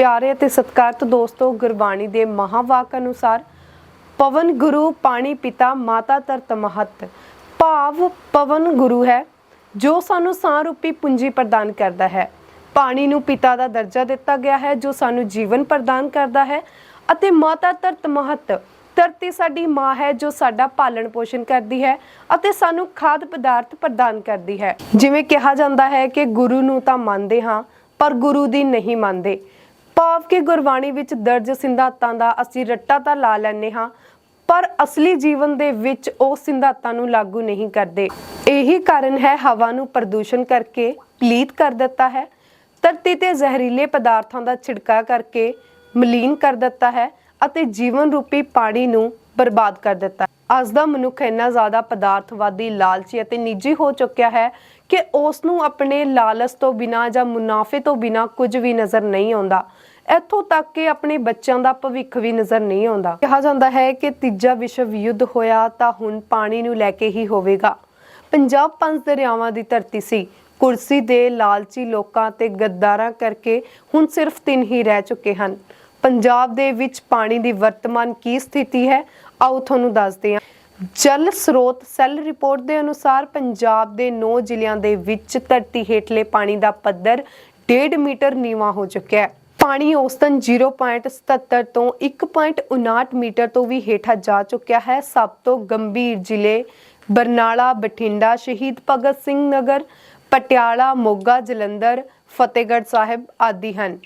ਪਿਆਰੇ ਅਤੇ ਸਤਿਕਾਰਤ ਦੋਸਤੋ, ਗੁਰਬਾਣੀ ਦੇ ਮਹਾਵਾਕ ਅਨੁਸਾਰ ਪਵਨ ਗੁਰੂ ਪਾਣੀ ਪਿਤਾ ਮਾਤਾ ਧਰਤ ਮਹਤ। ਭਾਵ ਪਵਨ ਗੁਰੂ ਹੈ, ਜੋ ਸਾਨੂੰ ਸਾਹ ਰੂਪੀ ਪੂੰਜੀ ਪ੍ਰਦਾਨ ਕਰਦਾ ਹੈ। ਪਾਣੀ ਨੂੰ ਪਿਤਾ ਦਾ ਦਰਜਾ ਦਿੱਤਾ ਗਿਆ ਹੈ, ਜੋ ਸਾਨੂੰ ਜੀਵਨ ਪ੍ਰਦਾਨ ਕਰਦਾ ਹੈ ਅਤੇ ਮਾਤਾ ਧਰਤ ਮਹਤ। ਧਰਤੀ ਸਾਡੀ ਮਾਂ ਹੈ, ਜੋ ਸਾਡਾ ਪਾਲਣ ਪੋਸ਼ਣ ਕਰਦੀ ਹੈ ਅਤੇ ਸਾਨੂੰ ਖਾਦ ਪਦਾਰਥ ਪ੍ਰਦਾਨ ਕਰਦੀ ਹੈ। ਜਿਵੇਂ ਕਿਹਾ ਜਾਂਦਾ ਹੈ ਕਿ ਗੁਰੂ ਨੂੰ ਤਾਂ ਮੰਨਦੇ ਹਾਂ, ਪਰ ਗੁਰੂ ਦੀ ਨਹੀਂ ਮੰਨਦੇ। ਭਾਵ ਕਿ ਗੁਰਬਾਣੀ ਵਿੱਚ ਦਰਜ ਸਿੰਧਾਤਾਂ ਦਾ ਅਸੀਂ ਰੱਟਾ ਤਾਂ ਲਾ ਲੈਂਦੇ ਹਾਂ, ਪਰ ਅਸਲੀ ਜੀਵਨ ਦੇ ਵਿੱਚ ਉਹ ਸਿੰਧਾਤਾਂ ਨੂੰ ਲਾਗੂ ਨਹੀਂ ਕਰਦੇ। ਇਹੀ ਕਾਰਨ ਹੈ ਹਵਾ ਨੂੰ ਪ੍ਰਦੂਸ਼ਣ ਕਰਕੇ ਪਲੀਤ ਕਰ ਦਿੱਤਾ ਹੈ, ਧਰਤੀ ਤੇ ਜ਼ਹਿਰੀਲੇ ਪਦਾਰਥਾਂ ਦਾ ਛਿੜਕਾ ਕਰਕੇ ਮਲੀਨ ਕਰ ਦਿੱਤਾ ਹੈ ਅਤੇ ਜੀਵਨ ਰੂਪੀ ਪਾਣੀ ਨੂੰ ਬਰਬਾਦ ਕਰ ਦਿੱਤਾ ਅੱਜ ਦਾ ਮਨੁੱਖ ਇੰਨਾ ਜ਼ਿਆਦਾ ਪਦਾਰਥਵਾਦੀ, ਲਾਲਚੀ ਅਤੇ ਨਿੱਜੀ ਹੋ ਚੁੱਕਿਆ ਹੈ ਕਿ ਉਸ ਨੂੰ ਆਪਣੇ ਲਾਲਚ ਤੋਂ ਬਿਨਾਂ ਜਾਂ ਮੁਨਾਫੇ ਤੋਂ ਬਿਨਾਂ ਕੁਝ ਵੀ ਨਜ਼ਰ ਨਹੀਂ ਆਉਂਦਾ। ਇੱਥੋਂ ਤੱਕ ਕਿ ਆਪਣੇ ਬੱਚਿਆਂ ਦਾ ਭਵਿੱਖ ਵੀ ਨਜ਼ਰ ਨਹੀਂ ਆਉਂਦਾ। ਕਿਹਾ ਜਾਂਦਾ ਹੈ ਕਿ ਤੀਜਾ ਵਿਸ਼ਵ ਯੁੱਧ ਹੋਇਆ ਤਾਂ ਹੁਣ ਪਾਣੀ ਨੂੰ ਲੈ ਕੇ ਹੀ ਹੋਵੇਗਾ। ਪੰਜਾਬ ਪੰਜ ਦਰਿਆਵਾਂ ਦੀ ਧਰਤੀ ਸੀ। ਕੁਰਸੀ ਦੇ ਲਾਲਚੀ ਲੋਕਾਂ ਤੇ ਗੱਦਾਰਾਂ ਕਰਕੇ ਹੁਣ ਸਿਰਫ ਤਿੰਨ ਹੀ ਰਹਿ ਚੁੱਕੇ ਹਨ। ਪੰਜਾਬ ਦੇ ਵਿੱਚ ਪਾਣੀ ਦੀ ਵਰਤਮਾਨ ਕੀ ਸਥਿਤੀ ਹੈ? ਆਓ ਤੁਹਾਨੂੰ ਦੱਸਦੇ ਹਾਂ। ਜਲ ਸਰੋਤ ਸੈੱਲ ਰਿਪੋਰਟ ਦੇ ਅਨੁਸਾਰ ਪੰਜਾਬ ਦੇ 9 ਜ਼ਿਲ੍ਹਿਆਂ ਦੇ ਵਿੱਚ ਧਰਤੀ ਹੇਠਲੇ ਪਾਣੀ ਦਾ ਪੱਧਰ 1.5 ਮੀਟਰ ਨੀਵਾਂ ਹੋ ਚੁੱਕਿਆ ਹੈ। ਪਾਣੀ ਔਸਤਨ 0.77 ਤੋਂ 1.59 ਮੀਟਰ ਤੋਂ ਵੀ ਹੇਠਾਂ ਜਾ ਚੁੱਕਿਆ ਹੈ। ਸਭ ਤੋਂ ਗੰਭੀਰ ਜ਼ਿਲ੍ਹੇ ਬਰਨਾਲਾ, ਬਠਿੰਡਾ, ਸ਼ਹੀਦ ਭਗਤ ਸਿੰਘ ਨਗਰ, ਪਟਿਆਲਾ, ਮੋਗਾ, ਜਲੰਧਰ, ਫਤਿਹਗੜ੍ਹ ਸਾਹਿਬ ਆਦਿ ਹਨ।